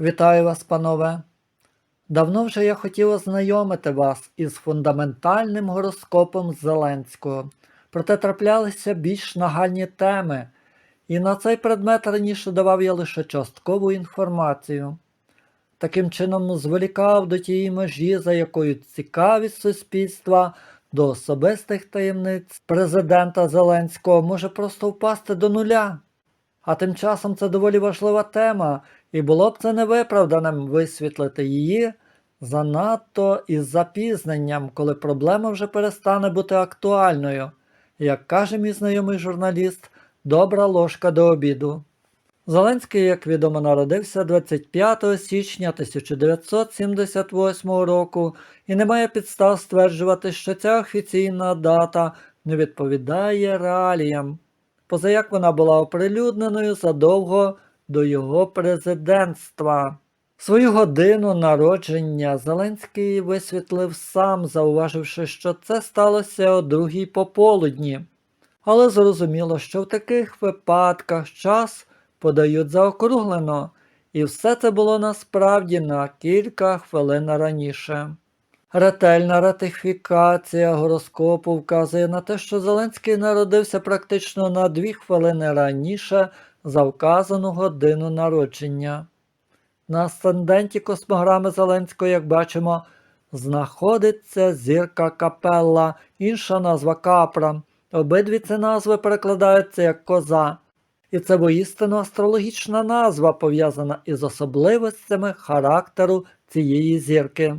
Вітаю вас, панове. Давно вже я хотів ознайомити вас із фундаментальним гороскопом Зеленського, проте траплялися більш нагальні теми, і на цей предмет раніше давав я лише часткову інформацію. Таким чином зволікав до тієї межі, за якою цікавість суспільства до особистих таємниць президента Зеленського може просто впасти до нуля. А тим часом це доволі важлива тема, і було б це невиправданим висвітлити її занадто із запізненням, коли проблема вже перестане бути актуальною. Як каже мій знайомий журналіст, добра ложка до обіду. Зеленський, як відомо, народився 25 січня 1978 року і не має підстав стверджувати, що ця офіційна дата не відповідає реаліям, позаяк вона була оприлюдненою задовго до його президентства. Свою годину народження Зеленський висвітлив сам, зауваживши, що це сталося о другій пополудні. Але зрозуміло, що в таких випадках час подають заокруглено, і все це було насправді на кілька хвилин раніше. Ретельна ратифікація гороскопу вказує на те, що Зеленський народився практично на дві хвилини раніше за вказану годину народження. На асценденті космограми Зеленського, як бачимо, знаходиться зірка капелла, інша назва капра. Обидві ці назви перекладаються як коза. І це воістину астрологічна назва, пов'язана із особливостями характеру цієї зірки.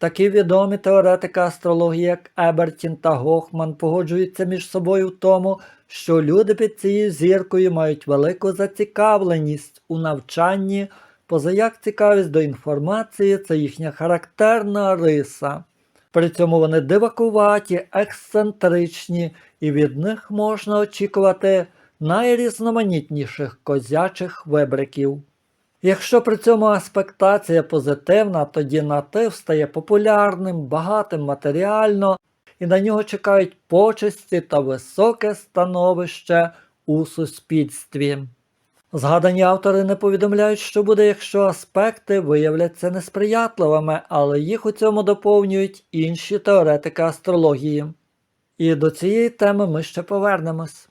Такі відомі теоретики астрології, як Ебертін та Гохман, погоджуються між собою в тому, що люди під цією зіркою мають велику зацікавленість у навчанні, позаяк цікавість до інформації це їхня характерна риса. При цьому вони дивакуваті, ексцентричні, і від них можна очікувати найрізноманітніших козячих вибриків. Якщо при цьому аспектація позитивна, тоді натив стає популярним, багатим матеріально, і на нього чекають почесті та високе становище у суспільстві. Згадані автори не повідомляють, що буде, якщо аспекти виявляться несприятливими, але їх у цьому доповнюють інші теоретики астрології. І до цієї теми ми ще повернемось.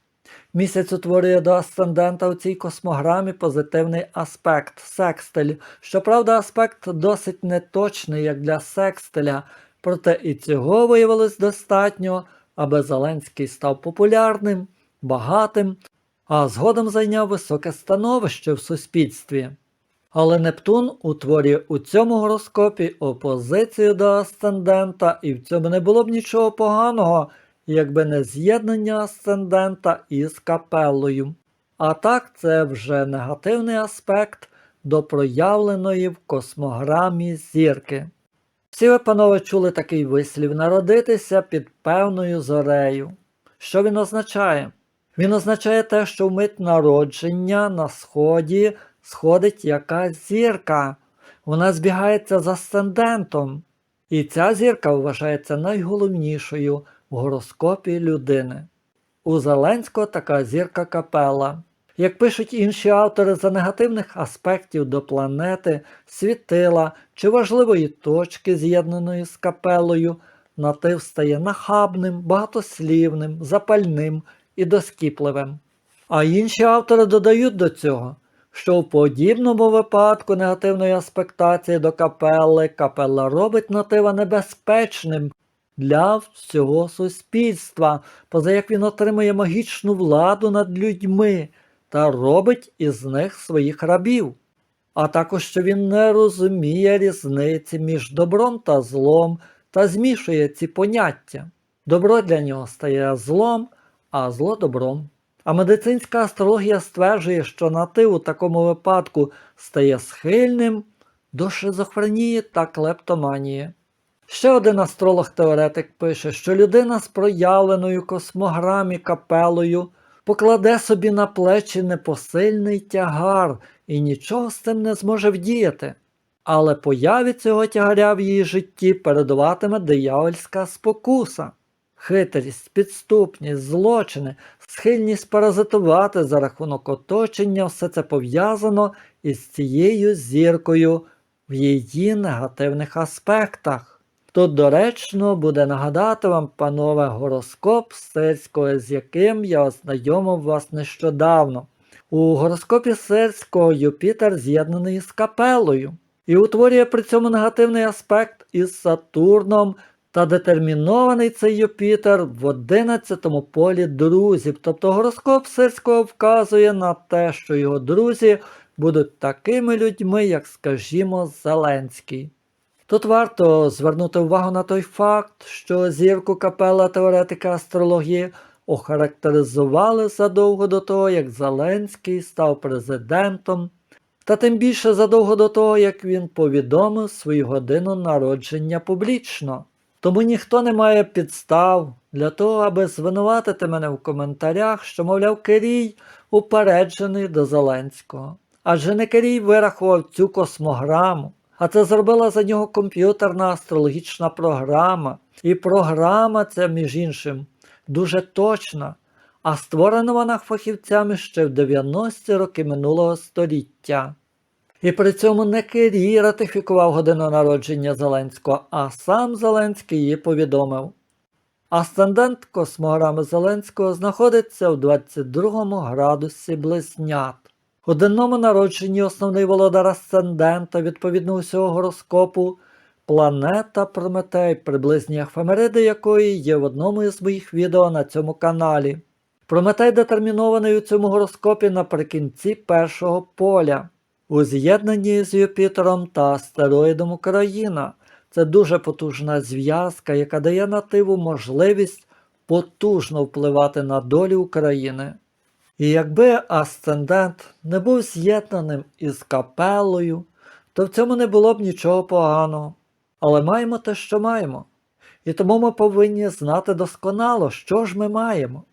Місяць утворює до асцендента у цій космограмі позитивний аспект секстиль. Щоправда, аспект досить неточний, як для секстиля, проте і цього виявилось достатньо, аби Зеленський став популярним, багатим, а згодом зайняв високе становище в суспільстві. Але Нептун утворює у цьому гороскопі опозицію до асцендента, і в цьому не було б нічого поганого, якби не з'єднання асцендента із капелою. А так це вже негативний аспект до проявленої в космограмі зірки. Всі ви, панове, чули такий вислів народитися під певною зорею. Що він означає? Він означає те, що в мить народження на сході сходить якась зірка. Вона збігається з асцендентом. І ця зірка вважається найголовнішою в гороскопі людини. У Зеленського така зірка капела. Як пишуть інші автори за негативних аспектів до планети, світила чи важливої точки, з'єднаної з капелою, натив стає нахабним, багатослівним, запальним і доскіпливим. А інші автори додають до цього, що в подібному випадку негативної аспектації до капели капела робить натива небезпечним для всього суспільства, поза як він отримує магічну владу над людьми та робить із них своїх рабів. А також що він не розуміє різниці між добром та злом та змішує ці поняття. Добро для нього стає злом, а зло добром. А медицинська астрологія стверджує, що натив у такому випадку стає схильним до шизофренії та клептоманії. Ще один астролог-теоретик пише, що людина з проявленою космограмі капелою покладе собі на плечі непосильний тягар і нічого з цим не зможе вдіяти. Але появі цього тягаря в її житті передуватиме диявольська спокуса. хитрість, підступність, злочини, схильність паразитувати за рахунок оточення, все це пов'язано із цією зіркою в її негативних аспектах. Тут доречно буде нагадати вам, панове, гороскоп сельського, з яким я ознайомив вас нещодавно. У гороскопі сельського Юпітер з'єднаний з капелою і утворює при цьому негативний аспект із Сатурном та детермінований цей Юпітер в 11 полі друзів. Тобто гороскоп сельського вказує на те, що його друзі будуть такими людьми, як, скажімо, Зеленський. Тут варто звернути увагу на той факт, що зірку капела теоретика астрології охарактеризували задовго до того, як Зеленський став президентом, та тим більше задовго до того, як він повідомив свою годину народження публічно. Тому ніхто не має підстав для того, аби звинуватити мене в коментарях, що, мовляв, Кирій упереджений до Зеленського. Адже не Кирій вирахував цю космограму, а це зробила за нього комп'ютерна астрологічна програма. І програма ця, між іншим, дуже точна, а створена вона фахівцями ще в 90-ті роки минулого століття. І при цьому не Кирій ратифікував годину народження Зеленського, а сам Зеленський її повідомив. Асцендент космограми Зеленського знаходиться в 22 градусі близнят. У денному народженні основний володар асцендента, відповідно усього гороскопу, планета Прометей, приблизні ефемериди якої є в одному із моїх відео на цьому каналі. Прометей детермінований у цьому гороскопі наприкінці першого поля, у з'єднанні з Юпітером та астероїдом Україна. Це дуже потужна зв'язка, яка дає нативу можливість потужно впливати на долю України. І якби асцендент не був з'єднаним із капелою, то в цьому не було б нічого поганого. Але маємо те, що маємо. І тому ми повинні знати досконало, що ж ми маємо.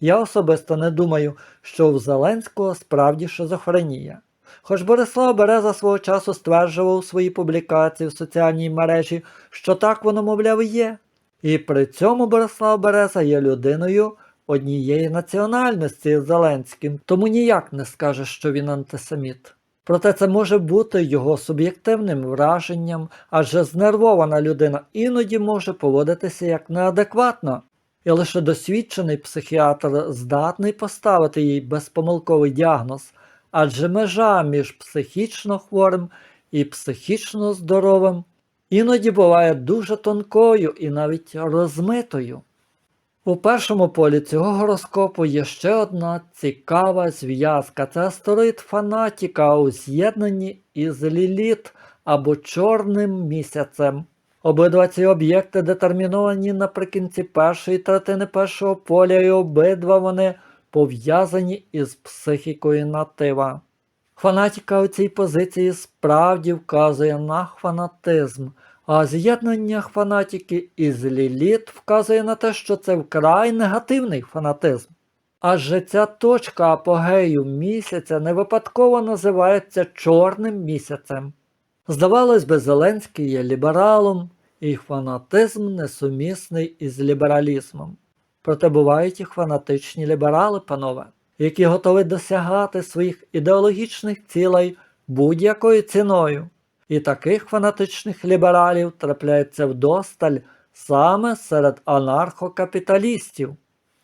Я особисто не думаю, що у Зеленського справді шизофренія. Хоч Борислав Береза свого часу стверджував у своїй публікації в соціальній мережі, що так воно, мовляв, є. І при цьому Борислав Береза є людиною однієї національності з Зеленським, тому ніяк не скаже, що він антисеміт. Проте це може бути його суб'єктивним враженням, адже знервована людина іноді може поводитися як неадекватно, і лише досвідчений психіатр здатний поставити їй безпомилковий діагноз, адже межа між психічно хворим і психічно здоровим іноді буває дуже тонкою і навіть розмитою. У першому полі цього гороскопу є ще одна цікава зв'язка. Це астероїд Фанатіка у з'єднанні із Ліліт або Чорним місяцем. Обидва ці об'єкти детерміновані наприкінці першої третини першого поля, і обидва вони пов'язані із психікою натива. Фанатіка у цій позиції справді вказує на фанатизм. А з'єднання фанатики із Ліліт вказує на те, що це вкрай негативний фанатизм. Адже ця точка апогею місяця не випадково називається Чорним місяцем. Здавалось би, Зеленський є лібералом, і фанатизм несумісний із лібералізмом. Проте бувають і фанатичні ліберали, панове, які готові досягати своїх ідеологічних цілей будь-якою ціною. І таких фанатичних лібералів трапляється вдосталь саме серед анархокапіталістів.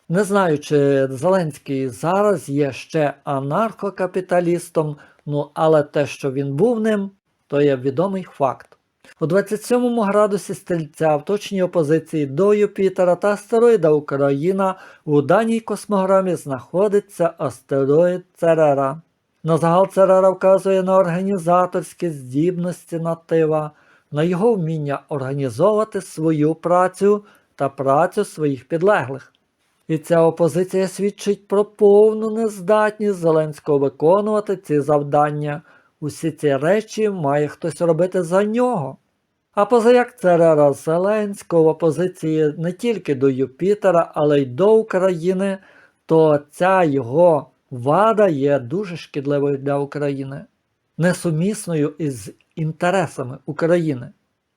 Не знаю, чи Зеленський зараз є ще анархокапіталістом, ну але те, що він був ним, то є відомий факт. У 27 градусі стрільця в точній опозиції до Юпітера та астероїда Україна у даній космограмі знаходиться астероїд Церера. На загал Церера вказує на організаторські здібності натива, на його вміння організовувати свою працю та працю своїх підлеглих. І ця опозиція свідчить про повну нездатність Зеленського виконувати ці завдання. Усі ці речі має хтось робити за нього. А позаяк Церера Зеленського в опозиції не тільки до Юпітера, але й до України, то ця його вада є дуже шкідливою для України, несумісною із інтересами України.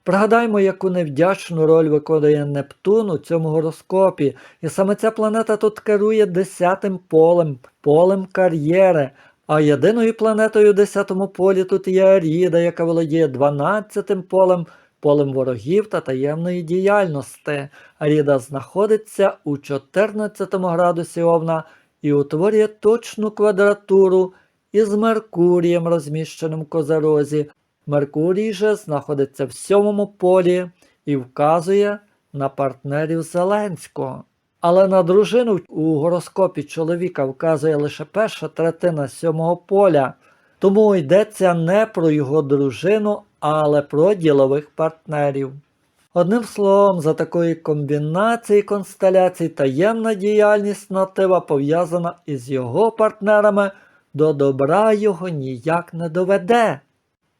Пригадаймо, яку невдячну роль виконує Нептун у цьому гороскопі, і саме ця планета тут керує десятим полем, полем кар'єри. А єдиною планетою у десятому полі тут є Аріда, яка володіє дванадцятим полем, полем ворогів та таємної діяльності. Аріда знаходиться у 14 градусі Овна і утворює точну квадратуру із Меркурієм, розміщеним в Козерозі. Меркурій же знаходиться в сьомому полі і вказує на партнерів Зеленського. Але на дружину у гороскопі чоловіка вказує лише перша третина сьомого поля, тому йдеться не про його дружину, але про ділових партнерів. Одним словом, за такої комбінації констеляцій таємна діяльність натива пов'язана із його партнерами, до добра його ніяк не доведе.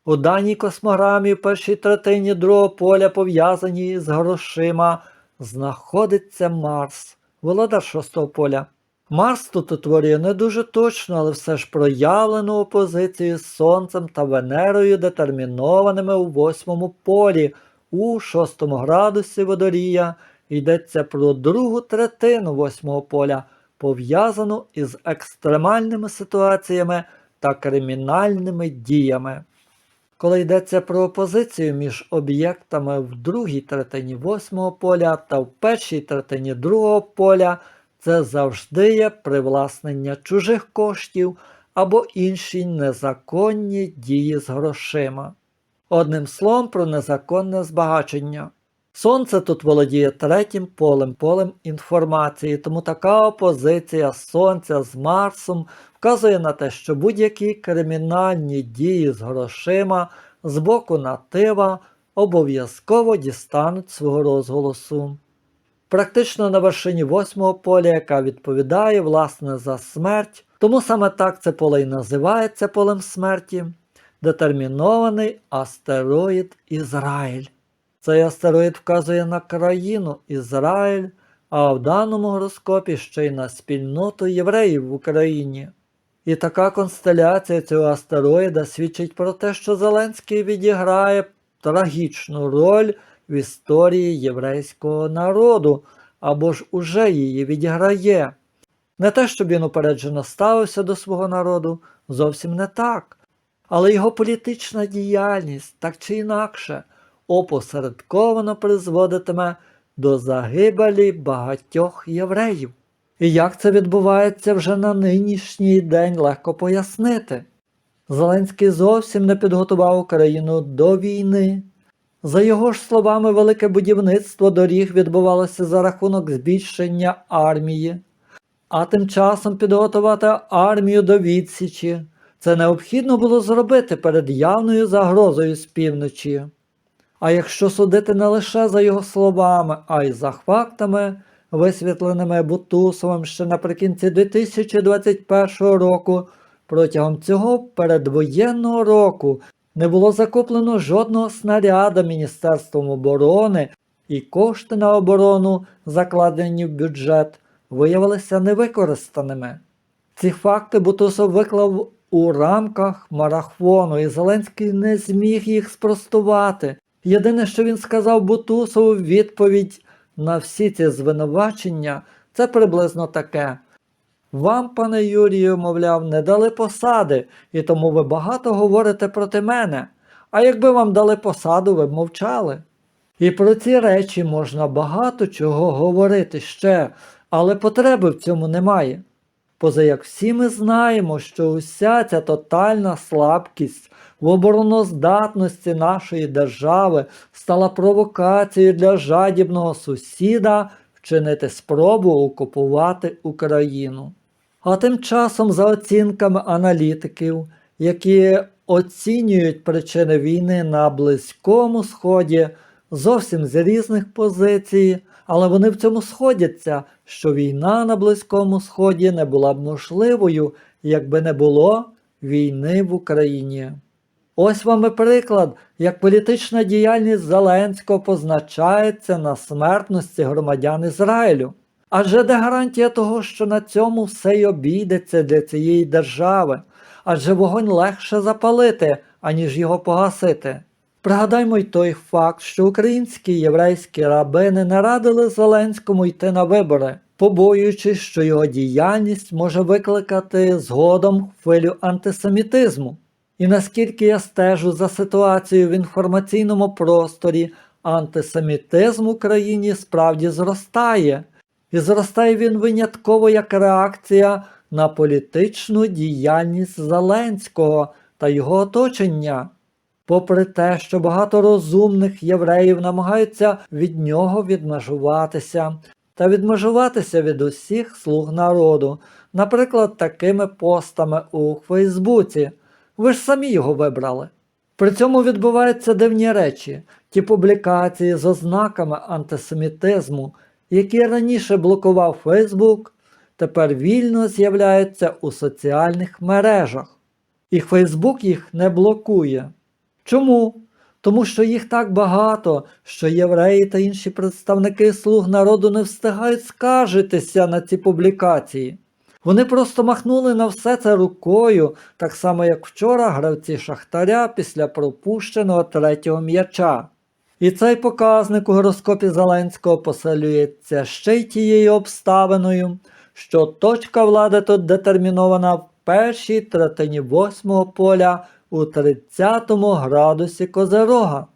У даній космограмі в першій третині другого поля, пов'язані з грошима, знаходиться Марс, володар шостого поля. Марс тут утворює не дуже точно, але все ж проявлену опозицію з Сонцем та Венерою, детермінованими у восьмому полі, у шостому градусі водорія йдеться про другу третину восьмого поля, пов'язану із екстремальними ситуаціями та кримінальними діями. Коли йдеться про опозицію між об'єктами в другій третині восьмого поля та в першій третині другого поля, це завжди є привласнення чужих коштів або інші незаконні дії з грошима. Одним словом про незаконне збагачення. Сонце тут володіє третім полем, полем інформації, тому така опозиція Сонця з Марсом вказує на те, що будь-які кримінальні дії з грошима з боку натива обов'язково дістануть свого розголосу. Практично на вершині восьмого поля, яка відповідає власне за смерть, тому саме так це поле і називається полем смерті, детермінований астероїд Ізраїль. Цей астероїд вказує на країну Ізраїль, а в даному гороскопі ще й на спільноту євреїв в Україні. І така констеляція цього астероїда свідчить про те, що Зеленський відіграє трагічну роль в історії єврейського народу, або ж уже її відіграє. Не те, щоб він упереджено ставився до свого народу, зовсім не так. Але його політична діяльність, так чи інакше, опосередковано призводитиме до загибелі багатьох євреїв. І як це відбувається вже на нинішній день, легко пояснити. Зеленський зовсім не підготував Україну до війни. За його ж словами, велике будівництво доріг відбувалося за рахунок збільшення армії, а тим часом підготувати армію до відсічі. Це необхідно було зробити перед явною загрозою з півночі. А якщо судити не лише за його словами, а й за фактами, висвітленими Бутусовим ще наприкінці 2021 року, протягом цього передвоєнного року не було закуплено жодного снаряда Міністерством оборони, і кошти на оборону, закладені в бюджет, виявилися невикористаними. Ці факти Бутусов виклав у рамках марафону, і Зеленський не зміг їх спростувати. Єдине, що він сказав Бутусову відповідь на всі ці звинувачення, це приблизно таке. Вам, пане Юрію, мовляв, не дали посади, і тому ви багато говорите проти мене. А якби вам дали посаду, ви б мовчали. І про ці речі можна багато чого говорити ще, але потреби в цьому немає. Поза як всі ми знаємо, що уся ця тотальна слабкість в обороноздатності нашої держави стала провокацією для жадібного сусіда вчинити спробу окупувати Україну. А тим часом, за оцінками аналітиків, які оцінюють причини війни на Близькому Сході, зовсім з різних позицій, але вони в цьому сходяться, що війна на Близькому Сході не була б можливою, якби не було війни в Україні. Ось вам і приклад, як політична діяльність Зеленського позначається на смертності громадян Ізраїлю. Адже де гарантія того, що на цьому все й обійдеться для цієї держави, адже вогонь легше запалити, аніж його погасити. Пригадаймо й той факт, що українські єврейські рабини не радили Зеленському йти на вибори, побоюючись, що його діяльність може викликати згодом хвилю антисемітизму. І наскільки я стежу за ситуацією в інформаційному просторі, антисемітизм в Україні справді зростає, і зростає він винятково як реакція на політичну діяльність Зеленського та його оточення. Попри те, що багато розумних євреїв намагаються від нього відмежуватися та відмежуватися від усіх слуг народу, наприклад, такими постами у Фейсбуці. Ви ж самі його вибрали. При цьому відбуваються дивні речі, ті публікації з ознаками антисемітизму, які раніше блокував Фейсбук, тепер вільно з'являються у соціальних мережах. І Фейсбук їх не блокує. Чому? Тому що їх так багато, що євреї та інші представники слуг народу не встигають скаржитися на ці публікації. Вони просто махнули на все це рукою, так само як вчора гравці Шахтаря після пропущеного третього м'яча. І цей показник у гороскопі Зеленського посилюється ще й тією обставиною, що точка влади тут детермінована в першій третині восьмого поля у 30 градусі Козерога.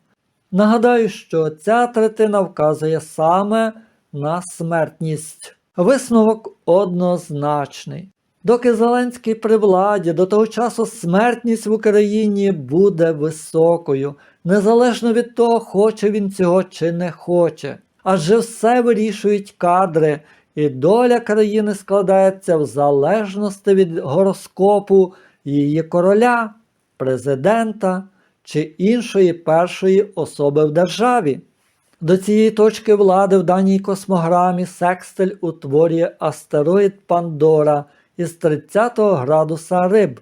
Нагадаю, що ця третина вказує саме на смертність. Висновок однозначний. Доки Зеленський при владі, до того часу смертність в Україні буде високою, незалежно від того, хоче він цього чи не хоче. Адже все вирішують кадри, і доля країни складається в залежності від гороскопу її короля, президента чи іншої першої особи в державі. До цієї точки влади в даній космограмі секстиль утворює астероїд Пандора із 30 градуса риб,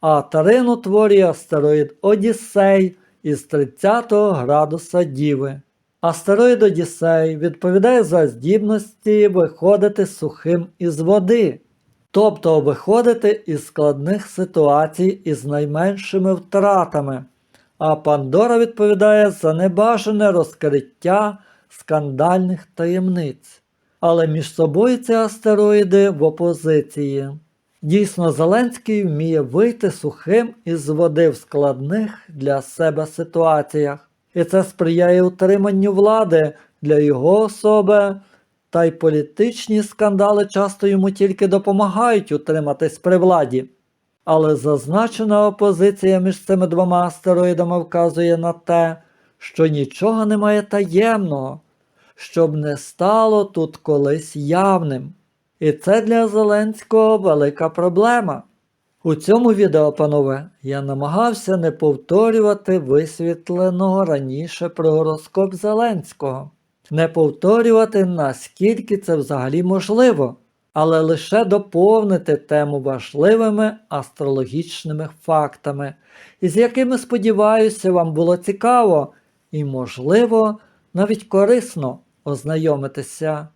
а Тарин утворює астероїд Одіссей із 30 градуса Діви. Астероїд Одіссей відповідає за здібності виходити сухим із води, тобто виходити із складних ситуацій із найменшими втратами а Пандора відповідає за небажане розкриття скандальних таємниць. Але між собою ці астероїди в опозиції. Дійсно, Зеленський вміє вийти сухим із води в складних для себе ситуаціях, і це сприяє утриманню влади для його особи, та й політичні скандали часто йому тільки допомагають утриматись при владі. Але зазначена опозиція між цими двома астероїдами вказує на те, що нічого немає таємного, щоб не стало тут колись явним. І це для Зеленського велика проблема. У цьому відео, панове, я намагався не повторювати висвітленого раніше про гороскоп Зеленського, не повторювати, наскільки це взагалі можливо але лише доповнити тему важливими астрологічними фактами, із якими, сподіваюся, вам було цікаво і, можливо, навіть корисно ознайомитися.